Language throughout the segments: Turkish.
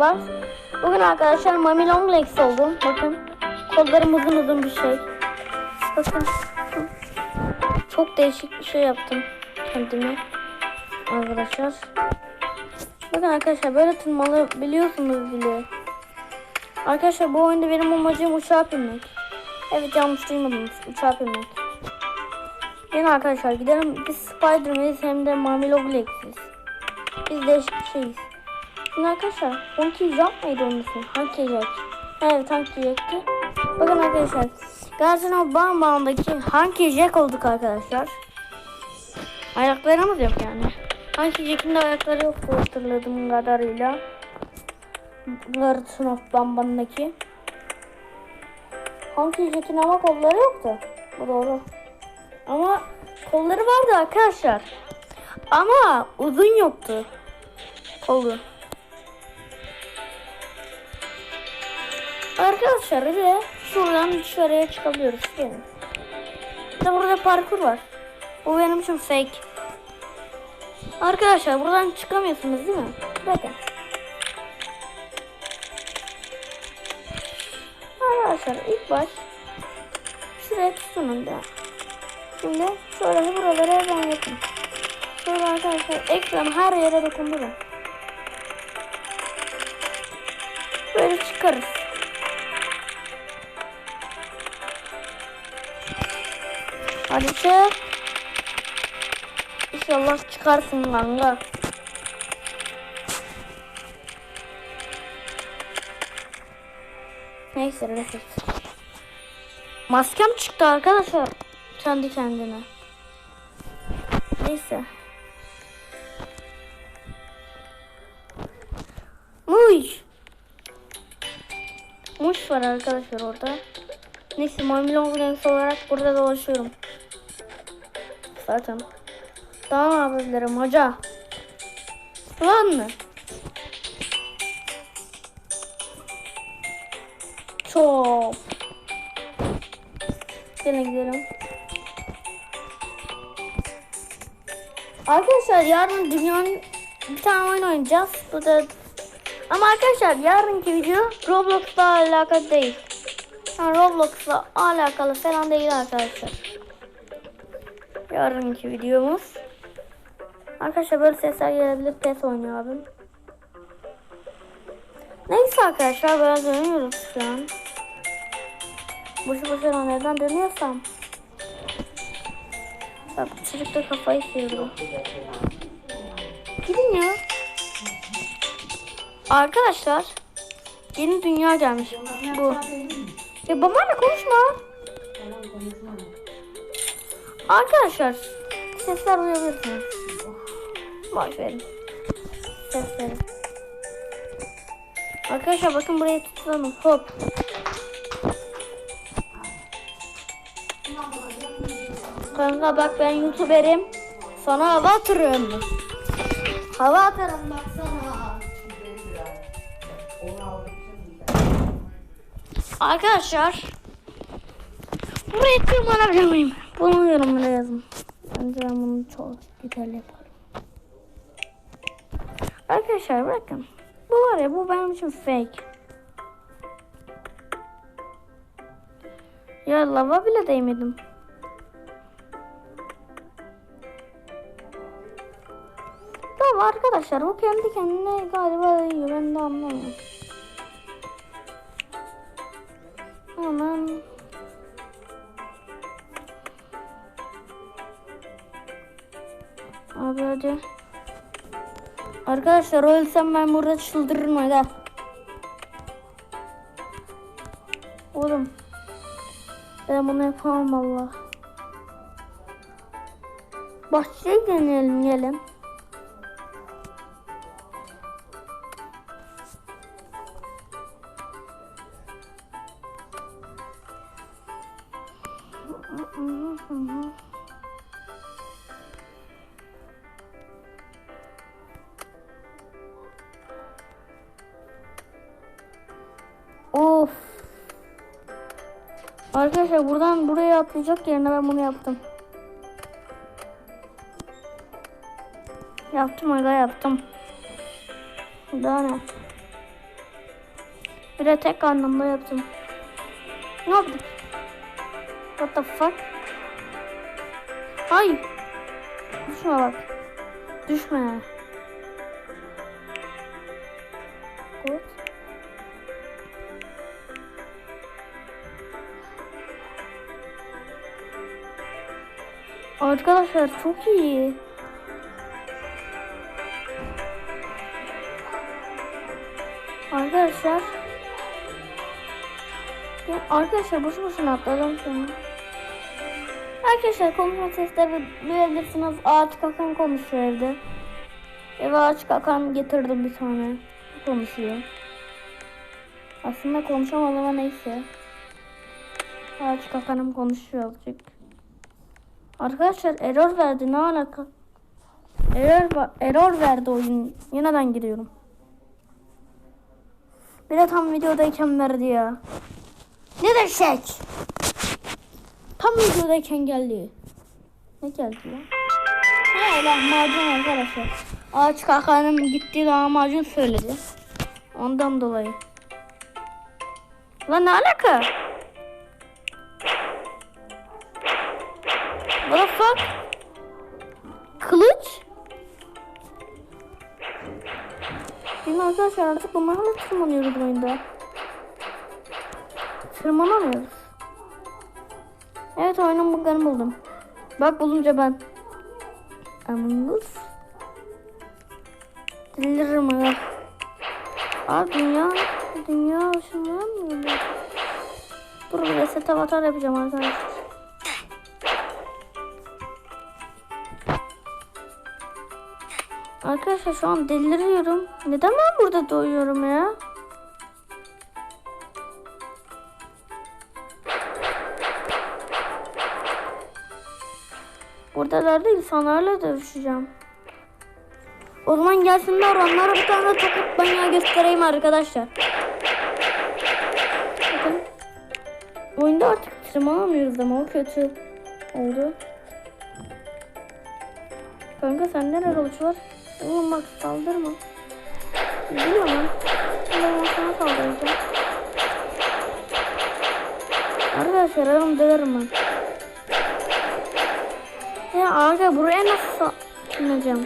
var. Bugün arkadaşlar Mami Long Legs oldum. Bakın kollarım uzun uzun bir şey. Bakın. Çok değişik bir şey yaptım kendime. Arkadaşlar. Bakın arkadaşlar böyle tırmanabiliyorsunuz bile. Arkadaşlar bu oyunda benim amacım uçağa binmek. Evet yanlış duymadınız. Uçağa binmek. Gelin arkadaşlar gidelim. Biz Spiderman'iz hem de Mami Long Legs'iz. Biz değişik bir şeyiz. Şimdi arkadaşlar Honky Jump mıydı onun ismi? Honky Jack. Evet Honky Jack'ti. Bakın arkadaşlar. Garden Bam Bam'daki Honky Jack olduk arkadaşlar. Ayaklarımız yok yani. Honky Jack'in de ayakları yok hatırladığım kadarıyla. Garden of Bam'daki. Honky Jack'in ama kolları yoktu. Bu doğru. Ama kolları vardı arkadaşlar. Ama uzun yoktu. Kolu. Arkadaşlar de şuradan dışarıya çıkabiliyoruz. Bir de burada parkur var. Bu benim için fake. Arkadaşlar buradan çıkamıyorsunuz değil mi? Bakın. Arkadaşlar ilk baş şuraya tutunun da. Şimdi şöyle buralara hemen yakın. Şöyle arkadaşlar ekran her yere dokundurun. Böyle çıkarız. Çık. İnşallah çıkarsın kanka. Neyse reset. Maskem çıktı arkadaşlar. Kendi kendine. Neyse. Muş. Muş var arkadaşlar orada. Neyse Mamilon olarak burada dolaşıyorum. Zaten. Daha ne yapabilirim hoca? Lan mı? Çok. Gene gidelim. Arkadaşlar yarın dünyanın bir tane oyun oynayacağız. Bu da ama arkadaşlar yarınki video Roblox'la alakalı değil. Yani Roblox'la alakalı falan değil arkadaşlar. Yarınki videomuz. Arkadaşlar böyle sesler gelebilir. PES oynuyor abim. Neyse arkadaşlar böyle dönüyoruz şu an. Boşu boşuna neden dönüyorsam. Bak bu çocuk da kafayı sıyırdı. Gidin ya. Arkadaşlar yeni dünya gelmiş bu. Ya babanla konuşma. Arkadaşlar sesler duyabilirsiniz. Boş verin. Ses verin. Arkadaşlar bakın buraya tutalım. Hop. Kanka bak ben youtuberim. Sana hava atarım. Hava atarım baksana. Arkadaşlar buraya tırmanabilir miyim? Bunu yorumlara yazın. Bence ben bunu çok güzel yaparım. Arkadaşlar bakın. Bu var ya bu benim için fake. Ya lava bile değmedim. Tamam arkadaşlar bu kendi kendine galiba yiyor ben de anlamıyorum. Hemen Abi hadi. Arkadaşlar ölsem ben burada çıldırırım hadi. Oğlum. Ben bunu yapamam valla. Bahçeye deneyelim gelin. Of. Arkadaşlar buradan buraya atlayacak yerine ben bunu yaptım. Yaptım aga yaptım. Daha ne? Bir de tek anlamda yaptım. Ne yaptık? What the fuck? Ay. Düşme bak. Düşme. Good. Arkadaşlar çok iyi. Arkadaşlar. Ya arkadaşlar boşu boşuna atladım sonra. Arkadaşlar konuşma sesleri duyabilirsiniz. Ağaç kakan konuşuyor evde. Eve ağaç kakan getirdim bir tane. Konuşuyor. Aslında konuşamadım ama neyse. Ağaç kakanım konuşuyor azıcık. Arkadaşlar error verdi ne alaka? Error, error verdi oyun. Yeniden giriyorum. Bir de tam videodayken verdi ya. Ne de şey? Tam videodayken geldi. Ne geldi ya? He lahmacun arkadaşlar. Ağaç kakanım gitti lahmacun söyledi. Ondan dolayı. Lan ne alaka? Fuck? Kılıç? Şimdi arkadaşlar artık bunlarla tırmanıyoruz oyunda. Tırmanamıyoruz. Evet oyunun buglarını buldum. Bak bulunca ben. Among Us. Deliririm ya. Aa dünya, dünya ışınlanmıyor? Dur bir reset avatar yapacağım arkadaşlar. Arkadaşlar şu an deliriyorum. Neden ben burada doyuyorum ya? Buradalar değil insanlarla dövüşeceğim. O zaman gelsinler onlara bir tane tokat banyağı göstereyim arkadaşlar. Bakın. Oyunda artık tırmanamıyoruz ama o kötü oldu. Kanka sen nereye kılıçlar? Oğlum bak saldırma. Lan. Ben sana saldıracağım. Arkadaşlar arım döverim ben. Ya aga buraya nasıl ineceğim?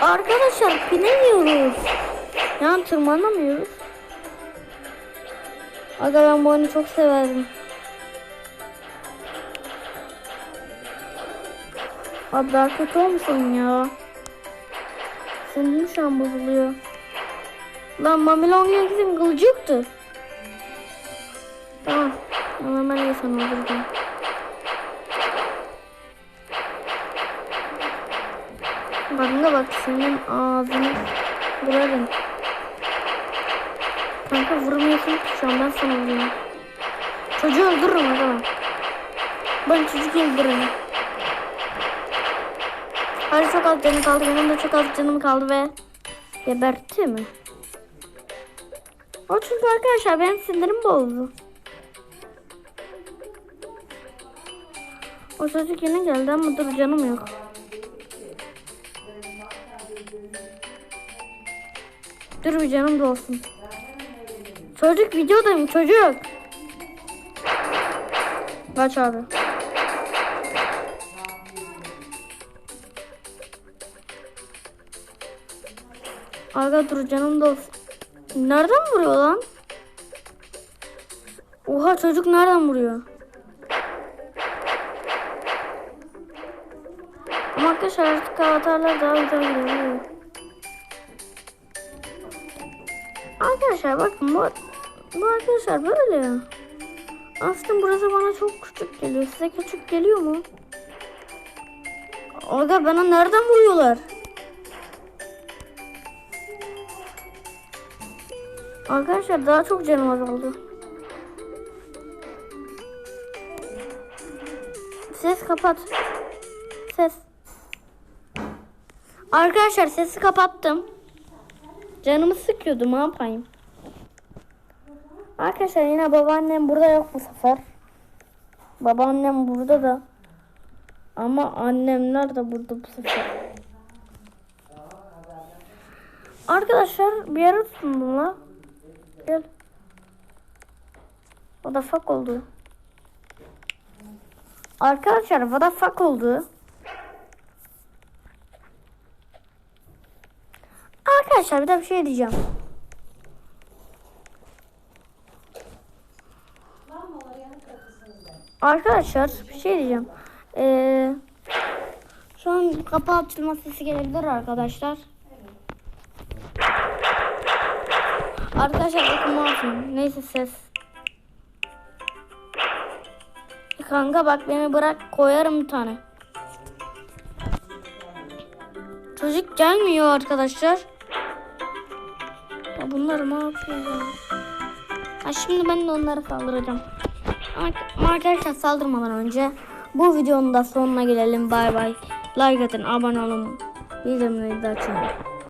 Arkadaşlar pinemiyoruz. Yani tırmanamıyoruz. Aga ben bu oyunu çok severim. Abi daha kötü olmuşsun ya. Senin şu an bozuluyor. Lan Mamilon Yanks'in kılıcı yoktu. Tamam. Ama ben de da bak senin ağzını vurarım. Kanka vurmuyorsun ki şu an ben sana vuruyorum. Çocuğu öldürürüm o zaman. Ben çocuk öldürürüm. Hadi çok az canım kaldı. Benim de çok az canım kaldı ve gebertti mi? O çünkü arkadaşlar benim sinirim bozdu. O çocuk yine geldi ama dur canım yok. Dur bir canım da olsun. Çocuk videodayım çocuk. Kaç abi. Aga dur canım da. Nereden vuruyor lan? Oha çocuk nereden vuruyor? Ama arkadaşlar artık avatarlar daha güzel görünüyor. Arkadaşlar bakın bu, bu arkadaşlar böyle. Aslında burası bana çok küçük geliyor. Size küçük geliyor mu? Aga bana nereden vuruyorlar? Arkadaşlar daha çok canım azaldı. Ses kapat. Ses. Arkadaşlar sesi kapattım. Canımı sıkıyordu ne yapayım. Arkadaşlar yine babaannem burada yok bu sefer. Babaannem burada da. Ama annemler de burada bu sefer. Arkadaşlar bir yere tutundum la. Gel. What the fuck oldu? Arkadaşlar what the fuck oldu? Arkadaşlar bir de bir şey diyeceğim. Arkadaşlar bir şey diyeceğim. Ee, şu an kapı açılma sesi gelebilir arkadaşlar. Arkadaşlar ne yapayım. Neyse ses. E Kanka bak beni bırak koyarım bir tane. Çocuk gelmiyor arkadaşlar. Ya bunlar ne yapıyor ya? Ha şimdi ben de onları saldıracağım. Ama arkadaşlar saldırmadan önce bu videonun da sonuna gelelim. Bay bay. Like atın, abone olun. Bildirimleri de açın.